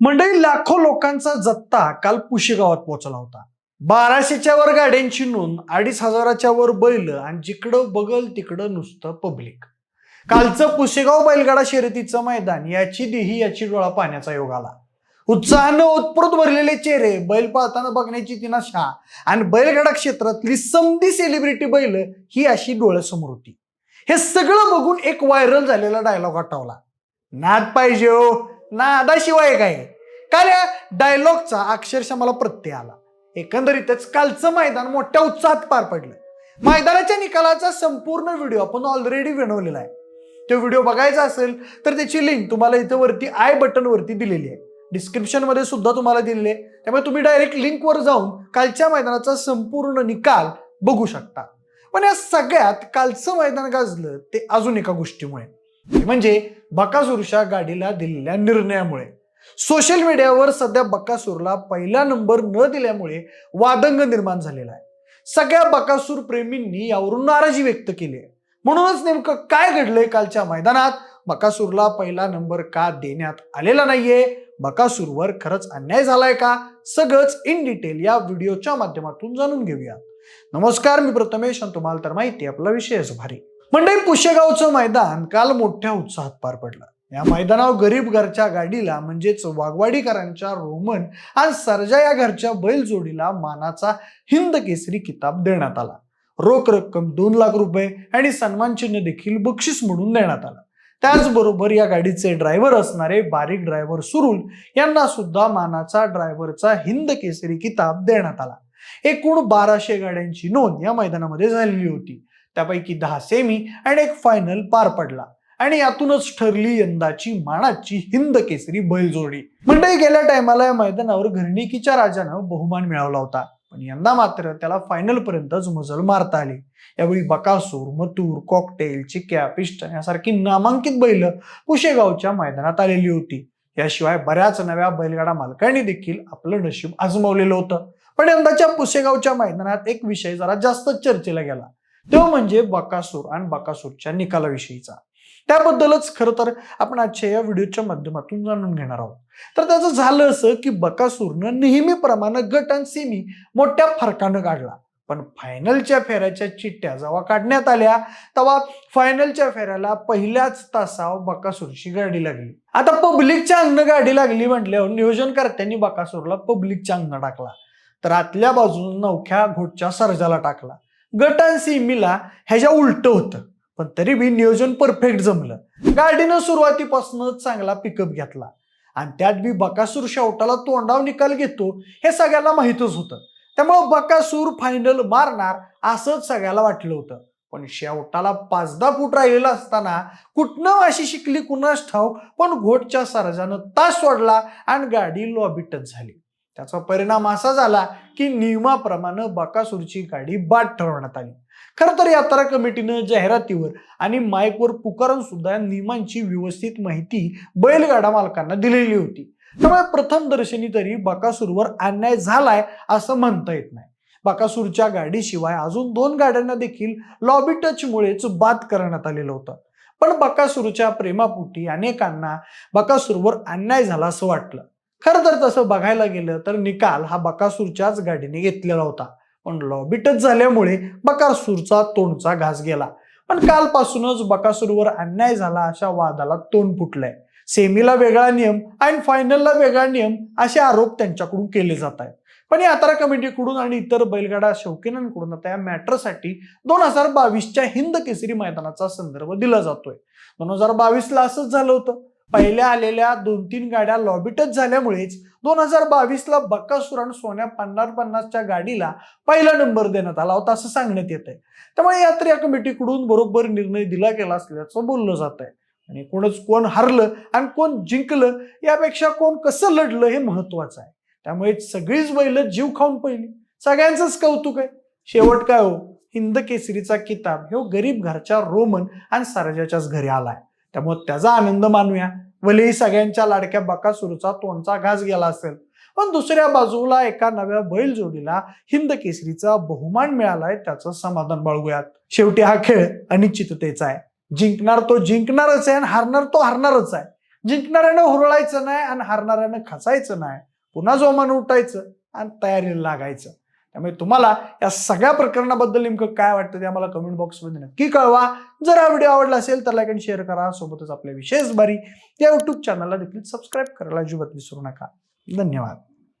मंडळी लाखो लोकांचा जत्ता काल पुशेगावात पोहोचला होता. बाराशेच्या वर गाड्यांची नोंद अडीच हजाराच्या वर बैल आणि जिकडं बगल तिकडं नुसतं पब्लिक. कालचं पुशेगाव बैलगाडा शर्यतीचं मैदान याची देही याची डोळा पाहण्याचा योग आला. उत्साहानं उत्प्रोत भरलेले चेहरे बैल पाळताना बघण्याची ती नशा आणि बैलगाडा क्षेत्रातली समधी सेलिब्रिटी बैल ही अशी डोळ्यासमोर होती. हे सगळं बघून एक व्हायरल झालेला डायलॉग आठवला. नाद पाहिजे हो. नादाशिवाय काय? काल या डायलॉगचा अक्षरशः मला प्रत्यय आला. एकंदरीतच कालचं मैदान मोठ्या उत्साहात पार पडलं. मैदानाच्या निकालाचा संपूर्ण व्हिडिओ आपण ऑलरेडी विनवलेला आहे. तो व्हिडिओ बघायचा असेल तर त्याची लिंक तुम्हाला इथं वरती आय बटन वरती दिलेली आहे. डिस्क्रिप्शनमध्ये सुद्धा तुम्हाला दिलेली आहे. त्यामुळे तुम्ही डायरेक्ट लिंकवर जाऊन कालच्या मैदानाचा संपूर्ण निकाल बघू शकता. पण या सगळ्यात कालचं मैदान गाजलं ते अजून एका गोष्टीमुळे. म्हणजे बकासूरच्या गाडीला दिलेल्या निर्णयामुळे. सोशल मीडियावर सध्या बकासूरला पहिला नंबर न दिल्यामुळे वादंग निर्माण झालेला आहे. सगळ्या बकासूर प्रेमींनी यावरून नाराजी व्यक्त केली आहे. म्हणूनच नेमकं काय घडलंय कालच्या मैदानात? बकासूरला पहिला नंबर का देण्यात आलेला नाहीये? बकासूरवर खरंच अन्याय झालाय का? सगळंच इन डिटेल या व्हिडिओच्या माध्यमातून जाणून घेऊया. नमस्कार मी प्रथमेश आणि तुम्हाला तर माहिती आपला विषयच भारी मंडळी पुशेगावचं मैदान काल मोठ्या उत्साहात पार पडलं. या मैदानावर गरीब घरच्या गाडीला म्हणजेच वाघवाडीकरांच्या रोमन आणि सर्जा या घरच्या बैल जोडीला मानाचा हिंद केसरी किताब देण्यात आला. रोख रक्कम दोन लाख रुपये आणि सन्मान चिन्ह देखील बक्षीस म्हणून देण्यात आलं. त्याचबरोबर या गाडीचे ड्रायव्हर असणारे बारीक ड्रायव्हर सुरुल यांना सुद्धा मानाचा ड्रायव्हरचा हिंद केसरी किताब देण्यात आला. एकूण बाराशे गाड्यांची नोंद या मैदानामध्ये झालेली होती. त्यापैकी दहा सेमी आणि एक फायनल पार पडला. आणि यातूनच ठरली यंदाची मानाची हिंद केसरी बैलजोडी. म्हणजे गेल्या टायमाला या मैदानावर घरणिकीच्या राजानं बहुमान मिळवला होता. पण यंदा मात्र त्याला फायनल पर्यंतच मजल मारता आली. यावेळी बकासूर मतूर कॉकटेल चिक्या पिस्टन यासारखी नामांकित बैल पुशेगावच्या मैदानात आलेली होती. याशिवाय बऱ्याच नव्या बैलगाडा मालकांनी देखील आपलं नशीब आजमावलेलं होतं. पण यंदाच्या पुसेगावच्या मैदानात एक विषय जरा जास्त चर्चेला गेला. तो म्हणजे बकासूर आणि बकासूरच्या निकालाविषयीचा. त्याबद्दलच खरं तर आपण आजच्या या व्हिडिओच्या माध्यमातून जाणून घेणार आहोत. तर त्याचं झालं असं की बकासूरनं नेहमीप्रमाणे गट आणि सेमी मोठ्या फरकानं काढला पण फायनलच्या फेऱ्याच्या चिठ्ठ्या जेव्हा काढण्यात आल्या तेव्हा फायनलच्या फेऱ्याला पहिल्याच तासावर बकासूरची गाडी लागली. आता पब्लिकच्या अंगण गाडी लागली म्हटल्यावर नियोजनकर्त्यांनी बकासूरला पब्लिकच्या अंगण टाकला. तर आतल्या बाजून नवख्या घोटच्या सर्जाला टाकला. गटांशी मिला ह्याच्या उलट होतं. पण तरी बी नियोजन परफेक्ट जमलं. गाडीनं सुरुवातीपासूनच चांगला पिकअप घेतला. आणि त्यात बी बकासूर शेवटाला तोंडाव निकाल घेतो हे सगळ्याला माहीतच होतं. त्यामुळं बकासूर फायनल मारणार असंच सगळ्याला वाटलं होतं. पण शेवटाला पाच दहा फूट राहिलेला असताना कुठनं अशी शिकली कुणास ठाव पण घोटच्या सरजानं तास सोडला आणि गाडी लॉबीटच झाली. त्याचा परिणाम असा झाला की नियमाप्रमाणे बकासूरची गाडी बाद ठरवण्यात आली. खरं तर यात्रा कमिटीनं जाहिरातीवर आणि माईकवर पुकारून सुद्धा नियमांची व्यवस्थित माहिती बैलगाडा मालकांना दिलेली होती. त्यामुळे प्रथम दर्शनी तरी बकासूरवर अन्याय झालाय असं म्हणता येत नाही. बकासूरच्या गाडीशिवाय अजून दोन गाड्यांना देखील लॉबी टचमुळेच बाद करण्यात आलेलं होतं. पण बकासूरच्या प्रेमापोटी अनेकांना बकासूरवर अन्याय झाला असं वाटलं. खरं तर तसं बघायला गेलं तर निकाल हा बकासूरच्याच गाडीने घेतलेला होता. पण लॉबीटच झाल्यामुळे बकासूरचा तोंडचा घास गेला. पण कालपासूनच बकासूरवर अन्याय झाला अशा वादाला तोंड फुटलंय. सेमीला वेगळा नियम आणि फायनलला वेगळा नियम असे आरोप त्यांच्याकडून केले जात आहेत. पण यात्रा कमिटीकडून आणि इतर बैलगाडा शौकीनांकडून आता या मॅटरसाठी दोन हजार बावीसच्या हिंद केसरी मैदानाचा संदर्भ दिला जातोय. दोन हजार बावीसला असंच झालं होतं. पहिल्या आलेल्या दोन तीन गाड्या लॉबिटच झाल्यामुळेच दोन हजार बावीसला बक्कासूर आणि सोन्या पन्नास पन्नासच्या गाडीला पहिला नंबर देण्यात आला होता असं सांगण्यात येत आहे त्यामुळे यात्रा कमिटीकडून बरोबर निर्णय दिला गेला असल्याचं बोललं जात आहे आणि कोणच कोण हरलं आणि कोण जिंकलं यापेक्षा कोण कसं लढलं हे महत्वाचं आहे. त्यामुळे सगळीच बैल जीव खाऊन पहिली. सगळ्यांचंच कौतुक आहे. शेवट काय हो? हिंद केसरीचा किताब. हो गरीब घरच्या रोमन आणि सरजाच्याच घरी आलाय. त्यामुळे त्याचा आनंद मानूया. भलेही सगळ्यांच्या लाडक्या बकासूरचा तोंडचा घास गेला असेल. पण दुसऱ्या बाजूला एका नव्या बैल जोडीला हिंद केसरीचा बहुमान मिळालाय त्याचं समाधान बाळगूयात. शेवटी हा खेळ अनिश्चिततेचा आहे. जिंकणार तो जिंकणारच आहे आणि हारणार तो हारणारच आहे. जिंकणाऱ्यानं हुरळायचं नाही आणि हारणाऱ्यानं खचायचं नाही. पुन्हा जोमानं उठायचं आणि तयारीला लागायचं. त्यामुळे तुम्हाला या सगळ्या प्रकरणाबद्दल नेमकं काय वाटतं ते आम्हाला कमेंट बॉक्समध्ये नक्की कळवा. जर हा व्हिडिओ आवडला असेल तर लाईक आणि शेअर करा. सोबतच आपल्या विशेष बारी या युट्यूब चॅनलला देखील सबस्क्राईब करायला अजिबात विसरू नका. धन्यवाद.